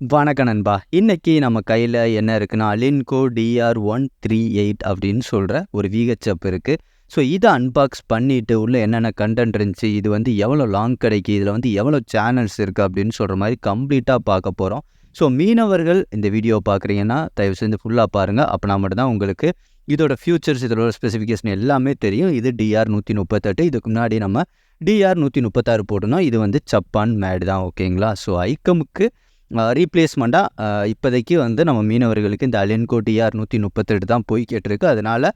வணக்கம் நண்பா. இன்னைக்கு நம்ம கையில் என்ன இருக்குன்னா Linco TR one three eight அப்படின்னு சொல்கிற ஒரு விஹெச்எப் இருக்குது ஸோ இதை அன்பாக்ஸ் பண்ணிவிட்டு உள்ள என்னென்ன கண்டென்ட் இருந்துச்சு இது வந்து எவ்வளோ லாங் கிடைக்கு இதில் வந்து எவ்வளோ சேனல்ஸ் இருக்குது அப்படின்னு சொல்கிற மாதிரி கம்ப்ளீட்டாக பார்க்க போகிறோம் ஸோ மீனவர்கள் இந்த வீடியோ பார்க்குறீங்கன்னா தயவு செஞ்சு ஃபுல்லாக பாருங்கள் அப்படின்னா மட்டும்தான் உங்களுக்கு இதோட ஃபியூச்சர்ஸ் இதோட ஸ்பெசிஃபிகேஷன் எல்லாமே தெரியும். இது டிஆர் நூற்றி முப்பத்தெட்டு இதுக்கு முன்னாடி நம்ம டிஆர் நூற்றி முப்பத்தாறு போட்டோம்னா இது வந்து சப்பான் மேடு தான் ஓகேங்களா ஸோ ஐக்கமுக்கு ரீப்ளேஸ்மெண்ட்டாக இப்போதைக்கு வந்து நம்ம மீனவர்களுக்கு இந்த அலியன்கோ டிஆர் நூற்றி முப்பத்தெட்டு தான் போய் கேட்டிருக்கு. அதனால்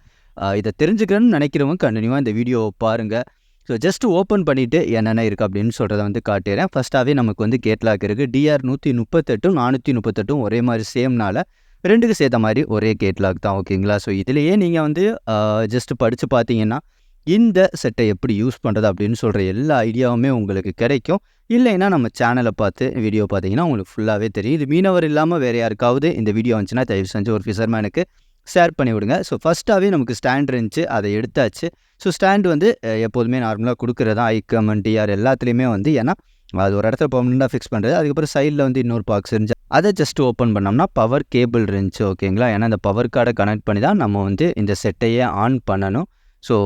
இதை தெரிஞ்சுக்கணும்னு நினைக்கிறவங்க கண்டினியூவாக இந்த வீடியோவை பாருங்கள் ஸோ ஜஸ்ட் ஓப்பன் பண்ணிவிட்டு என்னென்ன இருக்குது அப்படின்னு சொல்கிறத வந்து காட்டிடுறேன் ஃபஸ்ட்டாகவே நமக்கு வந்து கேட்லாக் இருக்குது டிஆர் நூற்றி முப்பத்தெட்டும் நானூற்றி முப்பத்தெட்டும் ஒரே மாதிரி சேம்னால ரெண்டுக்கு சேர்த்த மாதிரி ஒரே கேட்லாக் தான் ஓகேங்களா ஸோ இதுலேயே நீங்கள் வந்து ஜஸ்ட் படித்து பார்த்தீங்கன்னா இந்த செட்டை எப்படி யூஸ் பண்ணுறது அப்படின்னு சொல்கிற எல்லா ஐடியாவுமே உங்களுக்கு கிடைக்கும். இல்லைன்னா நம்ம சேனலை பார்த்து வீடியோ பார்த்தீங்கன்னா உங்களுக்கு ஃபுல்லாகவே தெரியும். இது மீனவர் இல்லாமல் வேறு யாருக்காவது இந்த வீடியோ வந்துச்சுன்னா தயவு செஞ்சு ஒரு ஃபிஷர்மேனுக்கு ஷேர் பண்ணி விடுங்க. ஸோ ஃபஸ்ட்டாகவே நமக்கு ஸ்டாண்ட் இருந்துச்சு. அதை எடுத்தாச்சு. ஸோ ஸ்டாண்ட் வந்து எப்போதுமே நார்மலாக கொடுக்குறதா ஐக்கம் டிஆர் எல்லாத்துலேயுமே வந்து ஏன்னா அது ஒரு இடத்துல பர்மனெண்ட்டாக ஃபிக்ஸ் பண்ணுறது அதுக்கப்புறம் சைடில் வந்து இன்னொரு பாக்ஸ் இருந்துச்சு. அதை ஜஸ்ட் ஓப்பன் பண்ணோம்னா பவர் கேபிள் இருந்துச்சு ஓகேங்களா ஏன்னா அந்த பவர் கார்டை கனெக்ட் பண்ணி தான் நம்ம வந்து இந்த செட்டையே ஆன் பண்ணணும். ஸோ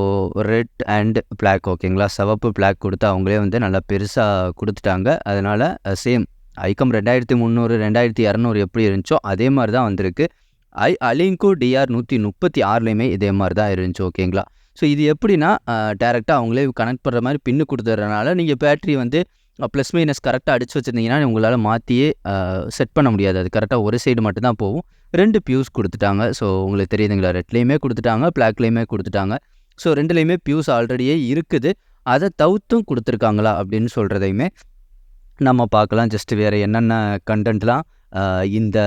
ரெட் அண்ட் பிளாக் ஓகேங்களா சிவப்பு பிளாக் கொடுத்து அவங்களே வந்து நல்லா பெருசாக கொடுத்துட்டாங்க. அதனால் சேம் ஐக்கம் ரெண்டாயிரத்தி முந்நூறு ரெண்டாயிரத்தி இரநூறு எப்படி இருந்துச்சோ அதே மாதிரி தான் வந்திருக்கு. ஐ அலிங்கோ டிஆர் நூற்றி முப்பத்தி ஆறுலேயுமே இதே மாதிரி தான் இருந்துச்சு ஓகேங்களா? ஸோ இது எப்படின்னா டேரெக்டாக அவங்களே கனெக்ட் பண்ணுற மாதிரி பின்னு கொடுத்துறதுனால நீங்கள் பேட்ரி வந்து ப்ளஸ் மைனஸ் கரெக்டாக அடிச்சு வச்சுருந்தீங்கன்னா உங்களால் மாற்றியே செட் பண்ண முடியாது. அது கரெக்டாக ஒரு சைடு மட்டும்தான் போகும். ரெண்டு பியூஸ் கொடுத்துட்டாங்க. ஸோ உங்களுக்கு தெரியுதுங்களா? ரெட்லேயுமே கொடுத்துட்டாங்க பிளாக்லேயுமே கொடுத்துட்டாங்க. ஸோ ரெண்டுலேயுமே பியூஸ் ஆல்ரெடியே இருக்குது. அதை தவிர்த்தும் கொடுத்துருக்காங்களா அப்படின்னு சொல்கிறதையுமே நம்ம பார்க்கலாம். ஜஸ்ட் வேறு என்னென்ன கண்டென்ட்லாம் இந்த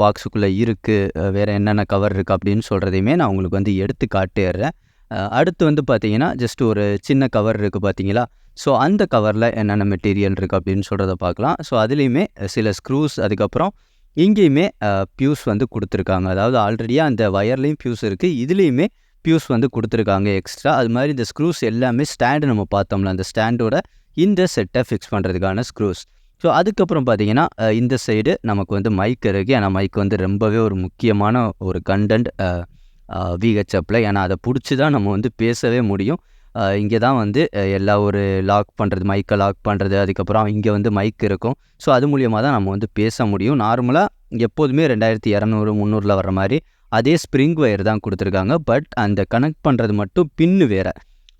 பாக்ஸுக்குள்ளே இருக்குது வேறு என்னென்ன கவர் இருக்குது அப்படின்னு சொல்கிறதையுமே நான் உங்களுக்கு வந்து எடுத்து காட்டிடுறேன். அடுத்து வந்து பார்த்தீங்கன்னா ஜஸ்ட் ஒரு சின்ன கவர் இருக்குது பார்த்தீங்களா? ஸோ அந்த கவரில் என்னென்ன மெட்டீரியல் இருக்குது அப்படின்னு சொல்கிறத பார்க்கலாம். ஸோ அதுலேயுமே சில ஸ்க்ரூஸ் அதுக்கப்புறம் இங்கேயுமே பியூஸ் வந்து கொடுத்துருக்காங்க. அதாவது ஆல்ரெடியாக அந்த வயர்லேயும் பியூஸ் இருக்குது இதுலேயுமே பியூஸ் வந்து கொடுத்துருக்காங்க எக்ஸ்ட்ரா அது மாதிரி இந்த ஸ்க்ரூஸ் எல்லாமே ஸ்டாண்டு நம்ம பார்த்தோம்ல அந்த ஸ்டாண்டோட இந்த செட்டை ஃபிக்ஸ் பண்ணுறதுக்கான ஸ்க்ரூஸ் ஸோ அதுக்கப்புறம் பார்த்தீங்கன்னா இந்த சைடு நமக்கு வந்து மைக் இருக்குது ஏன்னா மைக் வந்து ரொம்பவே ஒரு முக்கியமான ஒரு கண்டென்ட் விஹெச்எப்பில் ஏன்னா அதை பிடிச்சி தான் நம்ம வந்து பேசவே முடியும். இங்கே தான் வந்து எல்லா ஒரு லாக் பண்ணுறது மைக்கை லாக் பண்ணுறது அதுக்கப்புறம் இங்கே வந்து மைக் இருக்கும். ஸோ அது மூலியமாக தான் நம்ம வந்து பேச முடியும். நார்மலாக எப்போதுமே ரெண்டாயிரத்தி இரநூறு முந்நூறில் வர மாதிரி அதே ஸ்ப்ரிங் ஒயர் தான் கொடுத்துருக்காங்க பட் அந்த கனெக்ட் பண்ணுறது மட்டும் பின்னு வேறு.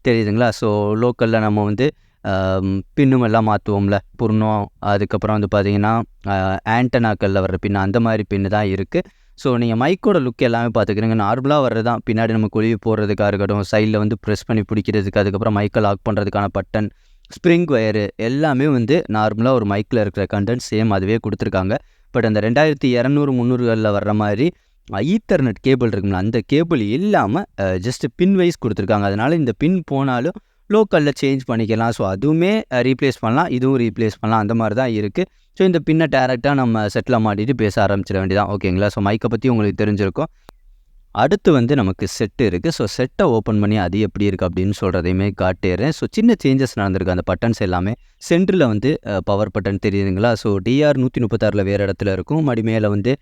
தெரியுதுங்களா? ஸோ லோக்கலில் நம்ம வந்து பின்னும் எல்லாம் மாற்றுவோம்ல புர்ணம். அதுக்கப்புறம் வந்து பார்த்திங்கன்னா ஆண்டனாக்களில் வர்ற பின்னு அந்த மாதிரி பின்னு தான் இருக்குது ஸோ நீங்கள் மைக்கோட லுக் எல்லாமே பார்த்துக்கிறீங்க நார்மலாக வர்றது தான். பின்னாடி நம்ம குழுவி போடுறதுக்காக இருக்கட்டும் சைடில் வந்து ப்ரெஸ் பண்ணி பிடிக்கிறதுக்கு அதுக்கப்புறம் மைக்கை லாக் பண்ணுறதுக்கான பட்டன் ஸ்ப்ரிங் ஒயரு எல்லாமே வந்து நார்மலாக ஒரு மைக்கில் இருக்கிற கண்டென்ட் சேம் அதுவே கொடுத்துருக்காங்க. பட் அந்த ரெண்டாயிரத்தி இரநூறு முந்நூறுகளில் வர்ற மாதிரி ஈத்தர்நெட் கேபிள் இருக்குங்களா அந்த கேபிள் இல்லாமல் ஜஸ்ட்டு பின் வைஸ் கொடுத்துருக்காங்க. அதனால் இந்த பின் போனாலும் லோக்கலில் சேஞ்ச் பண்ணிக்கலாம். ஸோ அதுவுமே ரீப்ளேஸ் பண்ணலாம். இதுவும் ரீப்ளேஸ் பண்ணலாம். அந்த மாதிரி தான் இருக்குது ஸோ இந்த பின்னை டேரெக்டாக நம்ம செட்டில் மாட்டிட்டு பேச ஆரம்பிச்சிட வேண்டியதான் ஓகேங்களா ஸோ மைக்கை பற்றி உங்களுக்கு தெரிஞ்சிருக்கும். அடுத்து வந்து நமக்கு செட்டு இருக்குது ஸோ செட்டை ஓப்பன் பண்ணி அது எப்படி இருக்குது அப்படின்னு சொல்கிறதையுமே காட்டிடுறேன். ஸோ சின்ன சேஞ்சஸ் நடந்திருக்கு. அந்த பட்டன்ஸ் எல்லாமே சென்டரில் வந்து பவர் பட்டன் தெரியுதுங்களா? ஸோ டிஆர் நூற்றி முப்பத்தாறில் வேறு இடத்துல இருக்கும். மடி மேலே வந்து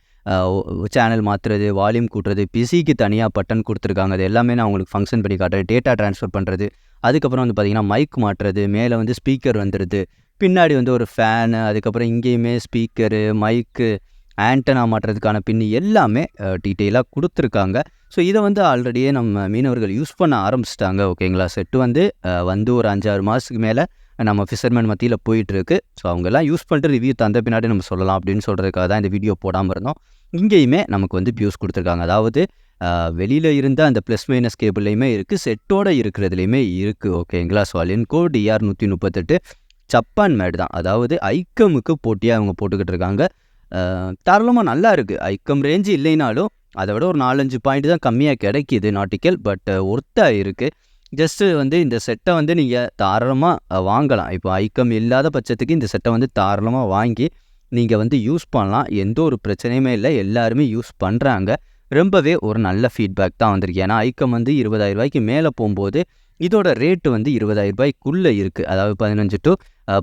சேனல் மாற்றுறது வால்யூம் கூட்டுறது பிசிக்கு தனியாக பட்டன் கொடுத்துருக்காங்க. அது எல்லாமே நான் உங்களுக்கு ஃபங்க்ஷன் பண்ணி காட்டுறேன். டேட்டா ட்ரான்ஸ்ஃபர் பண்ணுறது அதுக்கப்புறம் வந்து பார்த்திங்கன்னா மைக் மாட்டுறது மேலே வந்து ஸ்பீக்கர் வந்துடுது பின்னாடி வந்து ஒரு ஃபேனு அதுக்கப்புறம் இங்கேயுமே ஸ்பீக்கரு மைக்கு ஆண்டனா மாட்டுறதுக்கான பின்னு எல்லாமே டீட்டெயிலாக கொடுத்துருக்காங்க. ஸோ இதை வந்து ஆல்ரெடியே நம்ம மீனவர்கள் யூஸ் பண்ண ஆரம்பிச்சிட்டாங்க. ஓகேங்களா செட்டு வந்து வந்து ஒரு அஞ்சாறு மாதத்துக்கு மேலே நம்ம ஃபிஷர்மேன் மத்தியில் போயிட்டுருக்கு ஸோ அவங்கெல்லாம் யூஸ் பண்ணிட்டு ரிவ்யூ தந்த பின்னாடி நம்ம சொல்லலாம் அப்படின்னு சொல்கிறதுக்காக தான் இந்த வீடியோ போடாமல் இருந்தோம். இங்கேயுமே நமக்கு வந்து பியூஸ் கொடுத்துருக்காங்க. அதாவது வெளியில் இருந்த அந்த ப்ளஸ் மைனஸ் கேபிள்லையுமே இருக்குது செட்டோட இருக்கிறதுலையுமே இருக்குது ஓகேங்களா ஸோ அலின்கோ டிஆர் நூற்றி முப்பத்தெட்டு ஜப்பான் மேடு தான். அதாவது ஐக்கமுக்கு போட்டியாக அவங்க போட்டுக்கிட்டு இருக்காங்க. தாராளமாக நல்லா இருக்குது ஐக்கம் ரேஞ்சு இல்லைனாலும் அதை விட ஒரு நாலஞ்சு பாயிண்ட் தான் கம்மியாக கிடைக்கிது நாட்டிக்கல் பட் ஒர்த்தாக இருக்குது ஜஸ்ட்டு வந்து இந்த செட்டை வந்து நீங்கள் தாராளமாக வாங்கலாம். இப்போ ஐக்கம் இல்லாத பட்சத்துக்கு இந்த செட்டை வந்து தாராளமாக வாங்கி நீங்கள் வந்து யூஸ் பண்ணலாம். எந்த ஒரு பிரச்சனையுமே இல்லை. எல்லாருமே யூஸ் பண்ணுறாங்க ரொம்பவே ஒரு நல்ல ஃபீட்பேக் தான் வந்திருக்கு. ஏன்னா ஐக்கம் வந்து இருபதாயிரம் ரூபாய்க்கு மேலே போகும்போது இதோட ரேட்டு வந்து இருபதாயிரம் ரூபாய்க்குள்ளே இருக்குது அதாவது பதினஞ்சு டு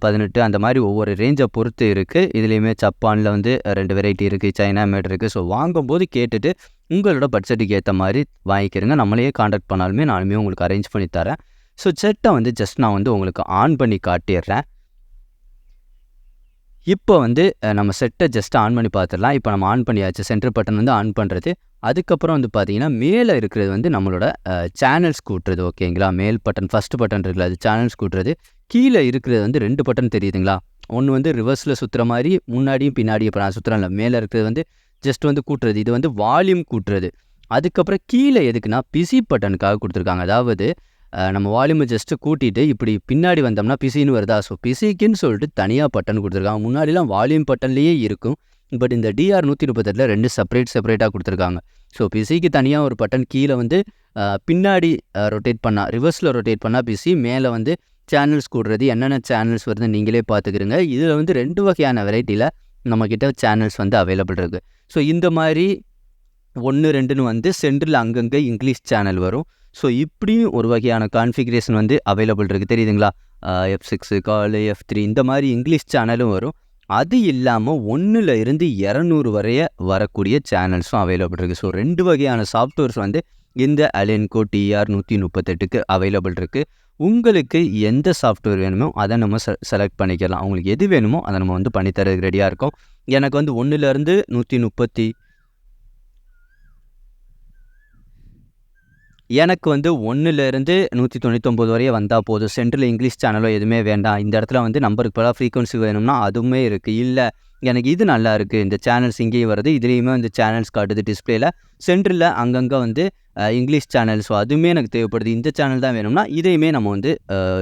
பதினெட்டு அந்த மாதிரி ஒவ்வொரு ரேஞ்சை பொறுத்து இருக்குது இதுலேயுமே ஜப்பானில் வந்து ரெண்டு வெரைட்டி இருக்குது சைனா மேட் இருக்குது ஸோ வாங்கும்போது கேட்டுட்டு உங்களோட பட்ஜெட்டுக்கு ஏற்ற மாதிரி வாங்கிக்கிறங்க. நம்மளையே காண்டாக்ட் பண்ணாலுமே நானுமே உங்களுக்கு அரேஞ்ச் பண்ணி தரேன். ஸோ செட்டை வந்து ஜஸ்ட் நான் வந்து உங்களுக்கு ஆன் பண்ணி காட்டிடுறேன். இப்போ வந்து நம்ம செட்டை ஜஸ்ட் ஆன் பண்ணி பார்த்துடலாம். இப்போ நம்ம ஆன் பண்ணியாச்சு சென்டர் பட்டன் வந்து ஆன் பண்ணுறது அதுக்கப்புறம் வந்து பார்த்தீங்கன்னா மேலே இருக்கிறது வந்து நம்மளோட சேனல்ஸ் கூட்டுறது ஓகேங்களா மேல் பட்டன் ஃபஸ்ட் பட்டன் இருக்குல்ல அது சேனல்ஸ் கூட்டுறது. கீழே இருக்கிறது வந்து ரெண்டு பட்டன் தெரியுதுங்களா? ஒன்று வந்து ரிவர்ஸில் சுற்றுற மாதிரி முன்னாடியும் பின்னாடியும் இப்போ நான் சுற்றுறேன்ல மேலே இருக்கிறது வந்து ஜஸ்ட் வந்து கூட்டுறது. இது வந்து வால்யூம் கூட்டுறது. அதுக்கப்புறம் கீழே எதுக்குன்னா பிசி பட்டனுக்காக கொடுத்துருக்காங்க. அதாவது நம்ம வால்யூமை ஜஸ்ட்டு கூட்டிட்டு இப்படி பின்னாடி வந்தோம்னா பிசின்னு வருதா? ஸோ பிசிக்குன்னு சொல்லிட்டு தனியாக பட்டன் கொடுத்துருக்காங்க. முன்னாடிலாம் வால்யூம் பட்டன்லேயே இருக்கும். பட் இந்த டிஆர் நூற்றி முப்பத்தெட்டில் ரெண்டு செப்பரேட் செப்பரேட்டாக கொடுத்துருக்காங்க. ஸோ பிசிக்கு தனியாக ஒரு பட்டன் கீழே வந்து பின்னாடி ரொட்டேட் பண்ணால் ரிவர்ஸில் ரொட்டேட் பண்ணால் பிசி மேலே வந்து சேனல்ஸ் கூடுறது என்னென்ன சேனல்ஸ் வருது நீங்களே பார்த்துக்கிறங்க இதில் வந்து ரெண்டு வகையான வெரைட்டியில் நம்மக்கிட்ட சேனல்ஸ் வந்து அவைலபிள் இருக்குது ஸோ இந்த மாதிரி ஒன்று ரெண்டுன்னு வந்து சென்டரில் அங்கங்கே இங்கிலீஷ் சேனல் வரும். ஸோ இப்படியும் ஒரு வகையான கான்ஃபிகரேஷன் வந்து அவைலபிள் இருக்குது. தெரியுதுங்களா? எஃப் சிக்ஸு காலு எஃப் த்ரீ இந்த மாதிரி இங்கிலீஷ் சேனலும் வரும். அது இல்லாமல் ஒன்றில் இருந்து இரநூறு வரைய வரக்கூடிய சேனல்ஸும் அவைலபிள் இருக்குது. ஸோ ரெண்டு வகையான சாஃப்ட்வேர்ஸ் வந்து இந்த அலென்கோ டிஆர் நூற்றி முப்பத்தெட்டுக்கு அவைலபிள் இருக்குது. உங்களுக்கு எந்த சாஃப்ட்வேர் வேணுமோ அதை நம்ம செ செலக்ட் பண்ணிக்கலாம். உங்களுக்கு எது வேணுமோ அதை நம்ம வந்து பண்ணித்தரதுக்கு ரெடியாக இருக்கோம். எனக்கு வந்து ஒன்றுலேருந்து நூற்றி முப்பத்தி எனக்கு வந்து ஒன்றுலேருந்து நூற்றி தொண்ணூத்தொம்பது வரையே வந்தால் போதும். சென்ட்ரல் இங்கிலீஷ் சேனலோ எதுவுமே வேண்டாம். இந்த இடத்துல வந்து நம்பருக்கு பல ஃப்ரீக்வன்சி வேணும்னா அதுவுமே இருக்குது இல்லை எனக்கு இது நல்லா இருக்குது இந்த சேனல்ஸ் இங்கேயும் வருது இதுலேயுமே வந்து சேனல்ஸ் காட்டுது டிஸ்பிளேல சென்ட்ரலில் அங்கங்கே வந்து இங்கிலீஷ் சேனல் ஸோ அதுவுமே எனக்கு தேவைப்படுது. இந்த சேனல் தான் வேணும்னா இதையுமே நம்ம வந்து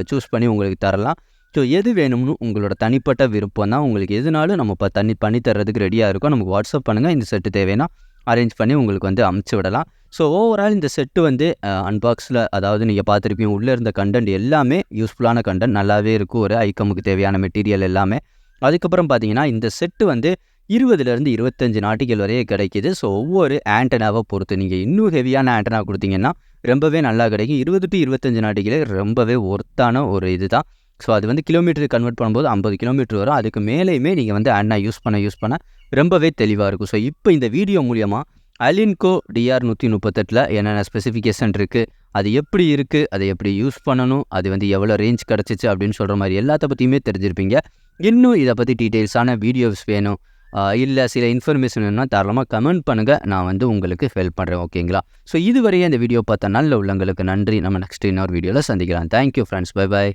சூஸ் பண்ணி உங்களுக்கு தரலாம். ஸோ எது வேணும்னு உங்களோட தனிப்பட்ட விருப்பம் தான் உங்களுக்கு எதுனாலும் நம்ம இப்போ தண்ணி பண்ணி தர்றதுக்கு ரெடியாக இருக்கோம். நமக்கு வாட்ஸ்அப் பண்ணுங்கள் இந்த செட்டு தேவைன்னா அரேஞ்ச் பண்ணி உங்களுக்கு வந்து அமுச்சு விடலாம். ஸோ ஓவரால் இந்த செட்டு வந்து அன்பாக்ஸில் அதாவது நீங்கள் பார்த்துருப்பீங்க உள்ளே இருந்த கண்டென்ட் எல்லாமே யூஸ்ஃபுல்லான கண்டென்ட் நல்லாவே இருக்கும். ஒரு ஐக்கமுக்கு தேவையான மெட்டீரியல் எல்லாமே. அதுக்கப்புறம் பார்த்தீங்கன்னா இந்த செட்டு வந்து இருபதுலேருந்து இருபத்தஞ்சு நாட்டுகள் வரையே கிடைக்கிது. ஸோ ஒவ்வொரு ஆண்டனாவை பொறுத்து நீங்கள் இன்னும் ஹெவியான ஆண்டனா கொடுத்தீங்கன்னா ரொம்பவே நல்லா கிடைக்கும். இருபது டு இருபத்தஞ்சு நாட்டுகளே ரொம்பவே ஒர்த்தான ஒரு இது தான் ஸோ அது வந்து கிலோமீட்டருக்கு கன்வெர்ட் பண்ணும்போது ஐம்பது கிலோமீட்டர் வரும். அதுக்கு மேலேயுமே நீங்கள் வந்து ஆண்டனா யூஸ் பண்ண யூஸ் பண்ண ரொம்பவே தெளிவாக இருக்கும். ஸோ இப்போ இந்த வீடியோ மூலியமாக அலின்கோ டிஆர் நூற்றி முப்பத்தெட்டில் என்னென்ன ஸ்பெசிஃபிகேஷன் இருக்குது அது எப்படி இருக்குது அதை எப்படி யூஸ் பண்ணணும் அது வந்து எவ்வளோ ரேஞ்ச் கிடச்சிச்சு அப்படின்னு சொல்கிற மாதிரி எல்லாத்த பற்றியுமே தெரிஞ்சிருப்பீங்க. இன்னும் இதை பற்றி டீட்டெயில்ஸான வீடியோஸ் வேணும். இல்லை சில இன்ஃபர்மேஷன் வேணும்னா தாராளமாக கமெண்ட் பண்ணுங்கள் நான் வந்து உங்களுக்கு ஹெல்ப் பண்ணுறேன் ஓகேங்களா ஸோ இதுவரையே இந்த வீடியோ பார்த்த நல்ல உள்ளங்களுக்கு நன்றி. நம்ம நெக்ஸ்ட் இன்னொரு வீடியோவில் சந்திக்கலாம். Thank you friends by by